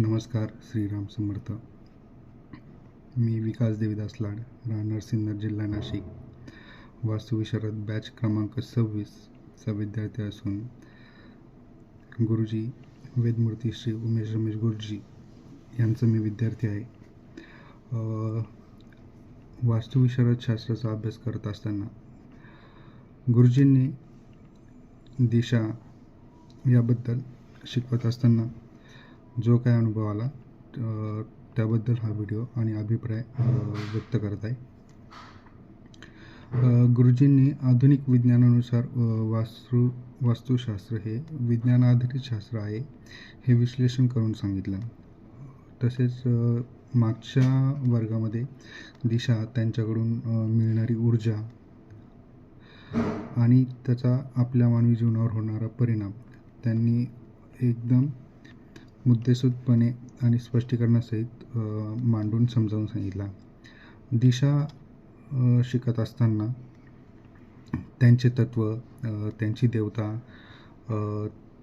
नमस्कार श्रीराम समर्थ. मी विकास देवीदास लाड राहणार सिन्नर जिल्हा नाशिक. वास्तुविशारद बॅच क्रमांक सव्वीसचा विद्यार्थी असून गुरुजी वेदमूर्ती श्री उमेश रमेश गुरुजी यांचं मी विद्यार्थी आहे. वास्तुविशारद शास्त्राचा अभ्यास करत असताना गुरुजींनी दिशा याबद्दल शिकवत असताना जो काय अनुभव आला त्याबद्दल हा व्हिडिओ आणि अभिप्राय व्यक्त करत आहे. गुरुजींनी आधुनिक विज्ञानानुसार वास्तू वास्तु वास्तुशास्त्र हे विज्ञानाधारित शास्त्र आहे हे विश्लेषण करून सांगितलं. तसेच मागच्या वर्गामध्ये दिशा त्यांच्याकडून मिळणारी ऊर्जा आणि त्याचा आपल्या मानवी जीवनावर होणारा परिणाम त्यांनी एकदम मुद्देसूदपणे आणि स्पष्टीकरणासहित मांडून समजावून सांगितला. दिशा शिकत असताना त्यांचे तत्त्व त्यांची देवता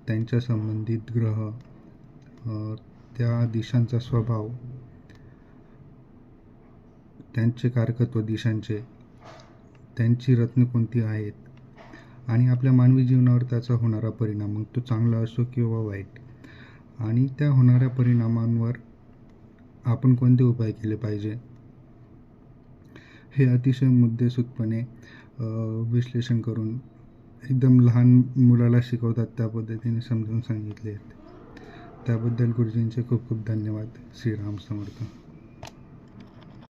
त्यांच्या संबंधित ग्रह त्या दिशांचा स्वभाव त्यांचे कारकत्व दिशांचे त्यांची रत्न कोणती आहेत आणि आपल्या मानवी जीवनावर त्याचा होणारा परिणाम मग तो चांगला असो किंवा वाईट आणि त्या होणाऱ्या परिणामांवर आपण कोणते उपाय केले पाहिजे? हे अतिशय मुद्देसूदपणे विश्लेषण करून एकदम लहान मुलाला शिकवतात त्या पद्धतीने समजून सांगितले आहेत. त्याबद्दल गुरुजींचे खूप खूप धन्यवाद. श्रीराम समर्थ.